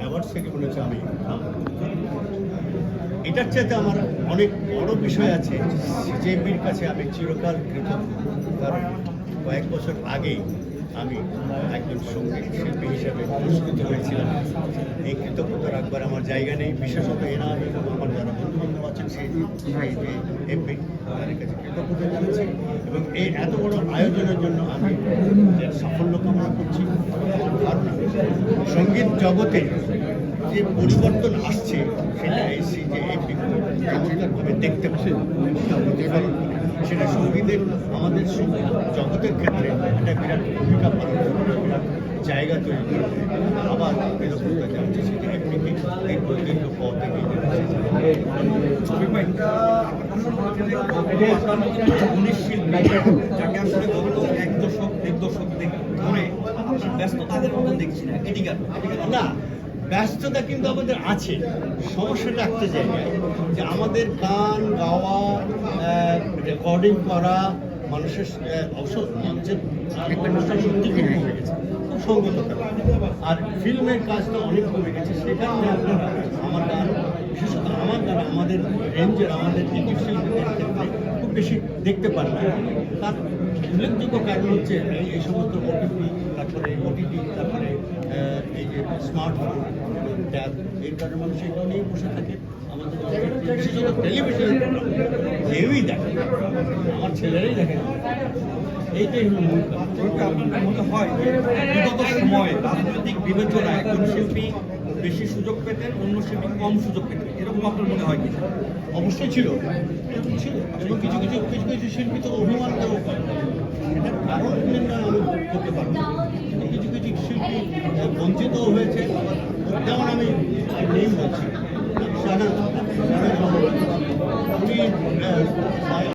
Award ceremony আমি। এটার চাইতে আমার অনেক বড় বিষয় আছে সিজেপির কাছে আমি চিরকাল কৃতজ্ঞ, কারণ কয়েক বছর আগেই আমি একজন সংগীত শিল্পী হিসেবে পুরস্কৃত হয়েছিলাম। এই কৃতজ্ঞতা রাখবার আমার জায়গা নেই, বিশেষত এরা আমার যারা বন্ধু বান্ধব আছেন সেই এমপি, তাদের কাছে কৃতজ্ঞতা জানাচ্ছি। এবং এই এত বড় আয়োজনের জন্য আমি সাফল্য কামনা করছি। সংগীত জগতে যে পরিবর্তন আসছে, সেটা এই যে চমৎকারভাবে দেখতে করে। সেটা সঙ্গীতের, আমাদের জগতের ক্ষেত্রে একটা বিরাট ভূমিকা পালন করবে বিরাট জায়গা তৈরি করবে আবার কৃতজ্ঞতা জানছি সেটা এমপিকে এই প্রদীর্ঘ পথ এগিয়ে উনিশ শিল্পী, যাকে আসলে গত এক দশক দেড় দশক থেকে ধরে ব্যস্ত তাদের মতো দেখছি না এদিকার না, ব্যস্ততা কিন্তু আমাদের আছে। সমস্যাটা একটা জায়গায় যে আমাদের গান গাওয়া রেকর্ডিং করা, মানুষের একটা অনুষ্ঠান সত্যি কমে গেছে, খুব সঙ্গত আর ফিল্মের কাজটা অনেক কমে গেছে সে কারণে আপনারা আমার গান, বিশেষত আমার গান, আমাদের রেঞ্জের আমাদের ক্ষেত্রে খুব বেশি দেখতে না। তার উল্লেখযোগ্য কারণ হচ্ছে এই সমস্ত তারপরে স্মার্টফোন ট্যাব এর কারণে মানুষ এগুলো নিয়ে বসে থাকে। আমাদের বিশেষত টেলিভিশনের কেউই দেখে আমার ছেলেরাই দেখে। এইটাই হলো মূল আপনার মনে হয় যে বিগত সময়ে রাজনৈতিক একজন শিল্পী বেশি সুযোগ পেতেন অন্য শিল্পী কম সুযোগ পেতেন। এরকম আপনার মনে হয় অবশ্যই ছিল। ছিল। এবং কিছু কিছু কিছু কিছু শিল্পী তো অভিমান দেওয়া করে এটার কারণ নির্ণয় আমি করতে পারব। কিছু কিছু শিল্পী বঞ্চিত হয়েছে। যেমন আমি নেই বলছি শাহানা উনি